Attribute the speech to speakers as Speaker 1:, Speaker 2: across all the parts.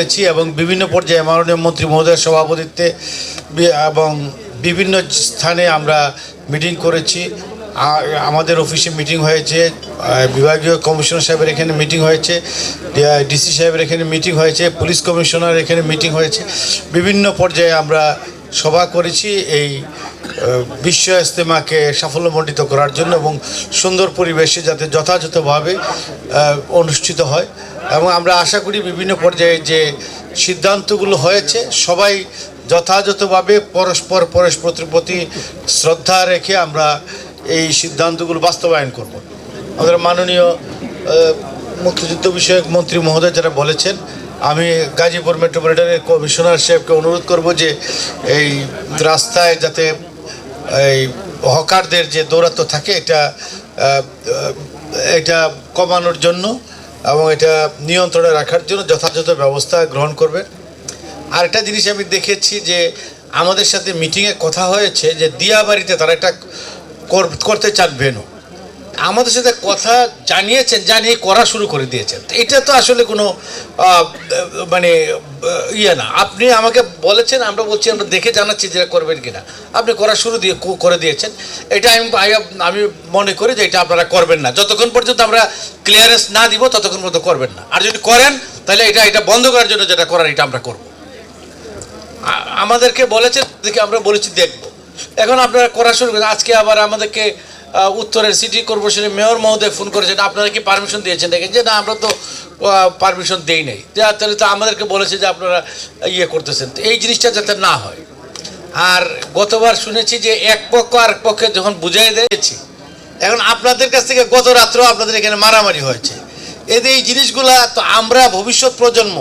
Speaker 1: করেছি এবং বিভিন্ন পর্যায়ে মাননীয় মন্ত্রী মহোদয়ের সভাপতিত্বে এবং বিভিন্ন স্থানে আমরা মিটিং করেছি। আমাদের অফিসে মিটিং হয়েছে বিভাগীয় কমিশনার সাহেবের এখানে মিটিং হয়েছে ডিসি সাহেবের এখানে মিটিং হয়েছে, পুলিশ কমিশনার এখানে মিটিং হয়েছে। বিভিন্ন পর্যায়ে আমরা সভা করেছি এই বিশ্ব ইস্তেমাকে সাফল্যমণ্ডিত করার জন্য এবং সুন্দর পরিবেশে যাতে যথাযথভাবে অনুষ্ঠিত হয়। এবং আমরা আশা করি বিভিন্ন পর্যায়ে যে সিদ্ধান্তগুলো হয়েছে, সবাই যথাযথভাবে পরস্পর পরস্পরের প্রতি শ্রদ্ধা রেখে আমরা এই সিদ্ধান্তগুলো বাস্তবায়ন করব। আমাদের মাননীয় মুক্তিযুদ্ধ বিষয়ক মন্ত্রী মহোদয় যারা বলেছেন, আমি গাজীপুর মেট্রোপলিটনের কমিশনার সাহেবকে অনুরোধ করব যে এই রাস্তায় যাতে এই হকারদের যে দৌরাত্ম থাকে, এটা এটা কমানোর জন্য এবং এটা নিয়ন্ত্রণে রাখার জন্য যথাযথ ব্যবস্থা গ্রহণ করবেন আরেকটা জিনিস আমি দেখেছি যে আমাদের সাথে মিটিংয়ে কথা হয়েছে যে দিয়াবাড়িতে তারা একটা করতে চান ভেনু। আমাদের সাথে কথা জানিয়েছেন জানিয়ে করা শুরু করে দিয়েছেন। এটা তো আসলে কোনো মানে ইয়ে না। আপনি আমাকে বলেছেন, আমরা বলছি, আমরা দেখে জানাচ্ছি যেটা করবেন কিনা। আপনি করা শুরু দিয়ে করে দিয়েছেন। এটা আমি আমি মনে করি যে এটা আপনারা করবেন না। যতক্ষণ পর্যন্ত আমরা ক্লিয়ারেন্স না দিব, ততক্ষণ পর্যন্ত করবেন না। আর যদি করেন, তাহলে এটা এটা বন্ধ করার জন্য যেটা করার, এটা আমরা করব। আমাদেরকে বলেছে দেখে আমরা বলেছি দেখব। এখন আপনারা করা শুরু করেন। আজকে আবার আমাদেরকে উত্তরের সিটি কর্পোরেশনের মেয়র মহোদয় ফোন করেছেন। আপনারা কি পারমিশন দিয়েছেন? দেখেন যে না, আমরা তো পারমিশন দেই নাই। তাহলে তো আমাদেরকে বলেছে যে আপনারা ইয়ে করতেছেন। তো এই জিনিসটা যাতে না হয়। আর গতবার শুনেছি যে এক পক্ষ আর পক্ষে যখন বুঝাই দিয়েছি, এখন আপনাদের কাছ থেকে গত রাত্রেও আপনাদের এখানে মারামারি হয়েছে। এদের এই জিনিসগুলা তো আমরা ভবিষ্যৎ প্রজন্ম,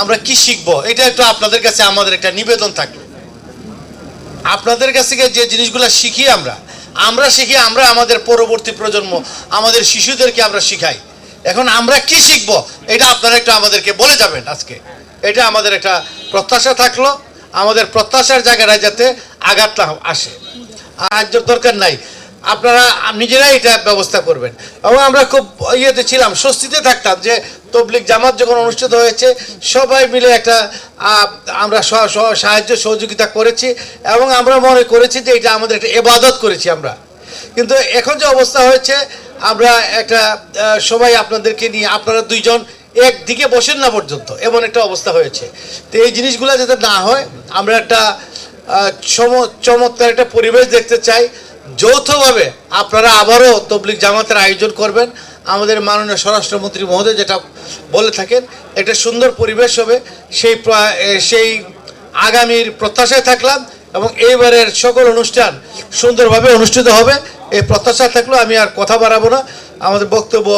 Speaker 1: আমরা কি শিখব? এটা একটু আপনাদের কাছে আমাদের একটা নিবেদন থাকল। আপনাদের কাছ থেকে যে জিনিসগুলো শিখি আমরা আমরা শিখি, আমরা আমাদের পরবর্তী প্রজন্ম, আমাদের শিশুদেরকে আমরা শিখাই। এখন আমরা কি শিখব? এটা আপনারা একটু আমাদেরকে বলে যাবেন আজকে। এটা আমাদের একটা প্রত্যাশা থাকল। আমাদের প্রত্যাশার জায়গাটা যাতে আঘাতটা আসে। আর দরকার নাই। আপনারা নিজেরাই এটা ব্যবস্থা করবেন। এবং আমরা খুব ইয়েতে ছিলাম, স্বস্তিতে থাকতাম যে তবলিক জামাত যখন অনুষ্ঠিত হয়েছে, সবাই মিলে একটা আমরা সাহায্য, সহযোগিতা করেছি এবং আমরা মনে করেছি যে এটা আমাদের একটা এবাদত করেছি আমরা। কিন্তু এখন যে অবস্থা হয়েছে, আমরা একটা সবাই আপনাদেরকে নিয়ে, আপনারা দুইজন একদিকে বসেন না পর্যন্ত, এমন একটা অবস্থা হয়েছে। তো এই জিনিসগুলো যাতে না হয়, আমরা একটা চম- চমৎকার একটা পরিবেশ দেখতে চাই। যৌথভাবে আপনারা আবারও তবলিক জামাতের আয়োজন করবেন। আমাদের মাননীয় স্বরাষ্ট্রমন্ত্রী মহোদয় যেটা বলে থাকেন, একটা সুন্দর পরিবেশ হবে। সেই সেই আগামীর প্রত্যাশায় থাকলাম এবং এইবারের সকল অনুষ্ঠান সুন্দরভাবে অনুষ্ঠিত হবে। এই প্রত্যাশা থাকলেও আমি আর কথা বাড়াবো না। আমাদের বক্তব্য